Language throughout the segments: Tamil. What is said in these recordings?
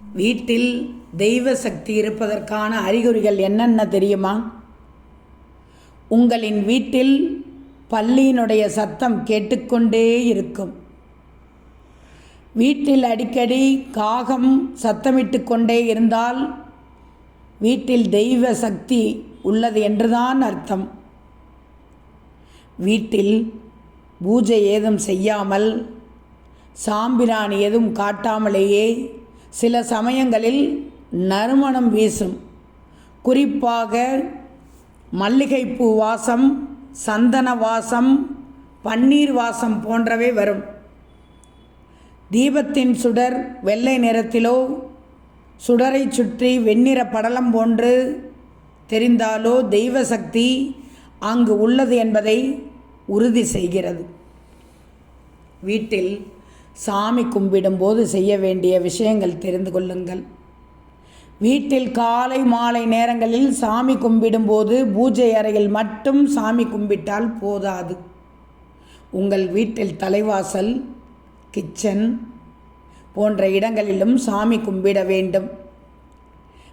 வீட்டில் தெய்வ சக்தி இருப்பதற்கான அறிகுறிகள் என்னென்ன தெரியுமா? உங்களின் வீட்டில் பள்ளியினுடைய சத்தம் கேட்டுக்கொண்டே இருக்கும். வீட்டில் அடிக்கடி காகம் சத்தமிட்டு கொண்டே இருந்தால் வீட்டில் தெய்வ சக்தி உள்ளது என்றுதான் அர்த்தம். வீட்டில் பூஜை ஏதும் செய்யாமல் சாம்பிராணி எதுவும் காட்டாமலேயே சில சமயங்களில் நறுமணம் வீசும். குறிப்பாக மல்லிகைப்பூ வாசம் சந்தன வாசம் பன்னீர் வாசம் போன்றவை வரும். தீபத்தின் சுடர் வெள்ளை நிறத்திலோ சுடரை சுற்றி வெண்ணிற படலம் போன்று தெரிந்தாலோ தெய்வ சக்தி அங்கு உள்ளது என்பதை உறுதி செய்கிறது. வீட்டில் சாமி கும்பிடும்போது செய்ய வேண்டிய விஷயங்கள் தெரிந்து கொள்ளுங்கள். வீட்டில் காலை மாலை நேரங்களில் சாமி கும்பிடும்போது பூஜை அறையில் மட்டும் சாமி கும்பிட்டால் போதாது. உங்கள் வீட்டில் தலைவாசல் கிச்சன் போன்ற இடங்களிலும் சாமி கும்பிட வேண்டும்.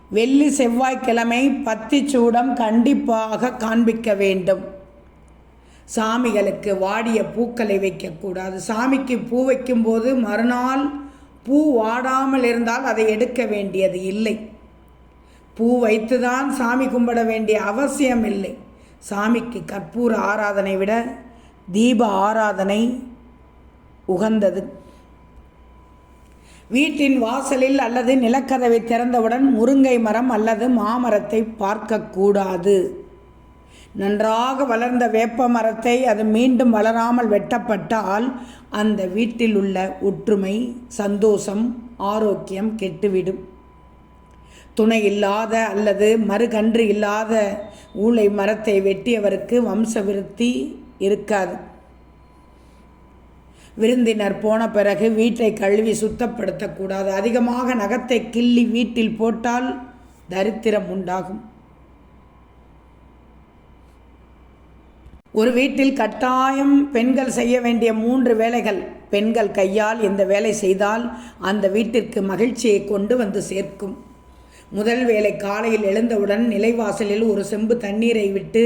வெள்ளி செவ்வாய்க்கிழமை பத்தி சூடம் கண்டிப்பாக காண்பிக்க வேண்டும். சாமிகளுக்கு வாடிய பூக்களை வைக்கக்கூடாது. சாமிக்கு பூ வைக்கும்போது மறுநாள் பூ வாடாமல் இருந்தால் அதை எடுக்க வேண்டியது இல்லை. பூ வைத்துதான் சாமி கும்பிட வேண்டிய அவசியம் இல்லை. சாமிக்கு கற்பூர ஆராதனை விட தீப ஆராதனை உகந்தது. வீட்டின் வாசலில் அல்லது நிலக்கதவை திறந்தவுடன் முருங்கை மரம் அல்லது மாமரத்தை பார்க்கக்கூடாது. நன்றாக வளர்ந்த வேப்ப மரத்தை அது மீண்டும் வளராமல் வெட்டப்பட்டால் அந்த வீட்டில் உள்ள ஒற்றுமை சந்தோஷம் ஆரோக்கியம் கெட்டுவிடும். துணை இல்லாத அல்லது மறுகன்று இல்லாத ஊளை மரத்தை வெட்டியவருக்கு வம்ச விருத்தி இருக்காது. விருந்தினர் போன பிறகு வீட்டை கழுவி சுத்தப்படுத்தக்கூடாது. அதிகமாக நகத்தை கிள்ளி வீட்டில் போட்டால் தரித்திரம் உண்டாகும். ஒரு வீட்டில் கட்டாயம் பெண்கள் செய்ய வேண்டிய மூன்று வேலைகள். பெண்கள் கையால் இந்த வேலை செய்தால் அந்த வீட்டிற்கு மகிழ்ச்சியை கொண்டு வந்து சேர்க்கும். முதல் வேலை காலையில் எழுந்தவுடன் நிலைவாசலில் ஒரு செம்பு தண்ணீரை விட்டு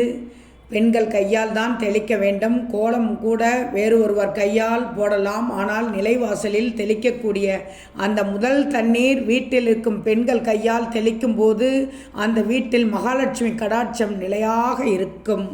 பெண்கள் கையால் தான் தெளிக்க வேண்டும். கோலம் கூட வேறு ஒருவர் கையால் போடலாம். ஆனால் நிலைவாசலில் தெளிக்கக்கூடிய அந்த முதல் தண்ணீர் வீட்டில் இருக்கும் பெண்கள் கையால் தெளிக்கும் போது அந்த வீட்டில் மகாலட்சுமி கடாட்சம் நிலையாக இருக்கும்.